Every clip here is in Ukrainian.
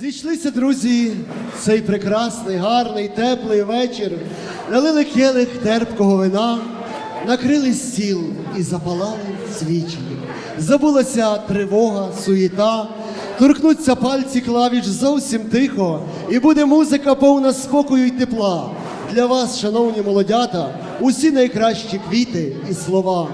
Зійшлися друзі, цей прекрасний, гарний, теплий вечір. Налили келих терпкого вина, накрили стіл і запалали свічі. Забулася тривога, суєта, торкнуться пальці клавіш зовсім тихо, і буде музика повна спокою й тепла. Для вас, шановні молодята, усі найкращі квіти і слова.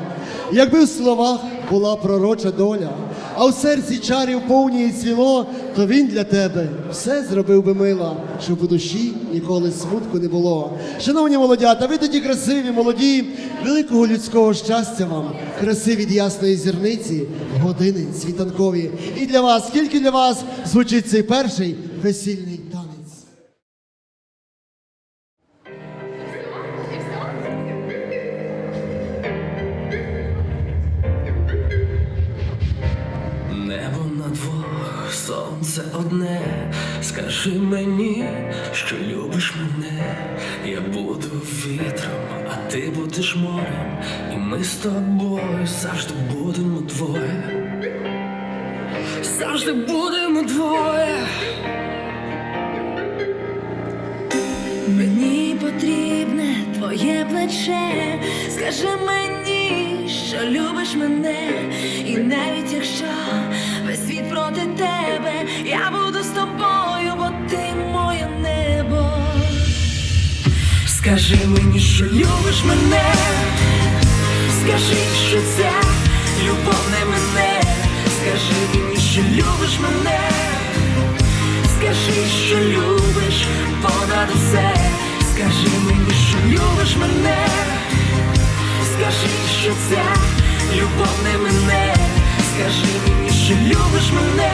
Якби в словах була пророча доля, а в серці чарів повні і цвіло, то він для тебе все зробив би мила, щоб у душі ніколи смутку не було. Шановні молодята, ви такі красиві, молоді, великого людського щастя вам, краси від ясної зірниці, години світанкові. І для вас, тільки для вас звучить цей перший весільний танець. Небо на двох, сонце одне. Скажи мені, що любиш мене. Я буду вітром, а ти будеш морем. І ми з тобою завжди будемо двоє. Завжди будемо двоє. Мені потрібне твоє плече, скажи мені, що любиш мене, і навіть якщо Скажи мені, що любиш мене. Скажи, що ця Любов не мене, скажи мені, що любиш мене. скажи, що любиш понад усе, скажи мені, що любиш мене, скажи, що ця любов не мене, скажи мені, що любиш мене,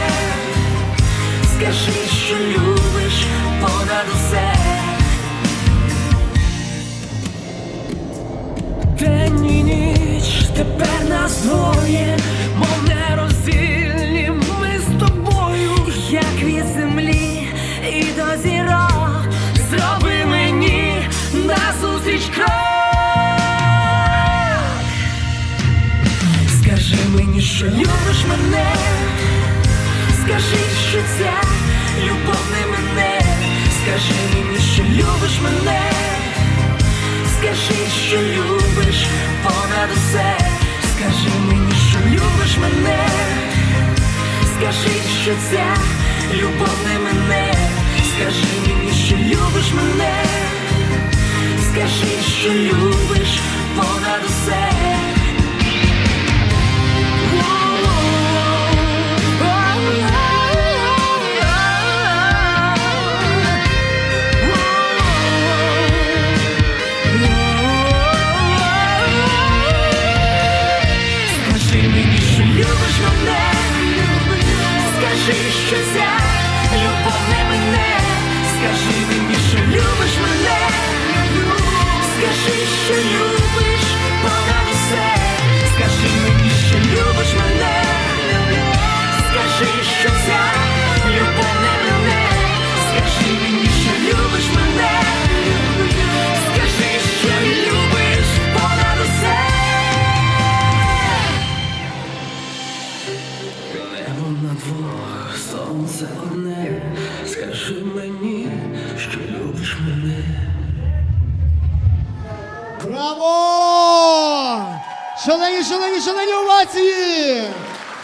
День і ніч, тепер нас двоє, мов нероздільні ми з тобою, як від землі і до зірок. зроби мені назустріч крок. Скажи мені, що любиш мене, Скажи, що ця любов не мене, скажи мені, що любиш мене, скажи, що любиш понад усе, скажи мені, що любиш мене, скажи, що ця любов не мене, скажи мені, що любиш мене, скажи, що любиш понад усе. Скажи, на двох, сонце одне, скажи мені, що любиш мене. Браво! Шалені, шалені, шалені овації!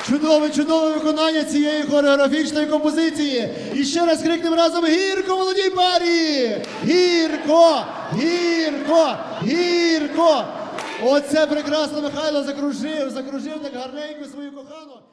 Чудове, чудове виконання цієї хореографічної композиції. І ще раз крикнемо разом гірко молодій парі! Гірко! Гірко! Гірко! Оце прекрасно Михайло закружив, закружив так гарненько свою кохану.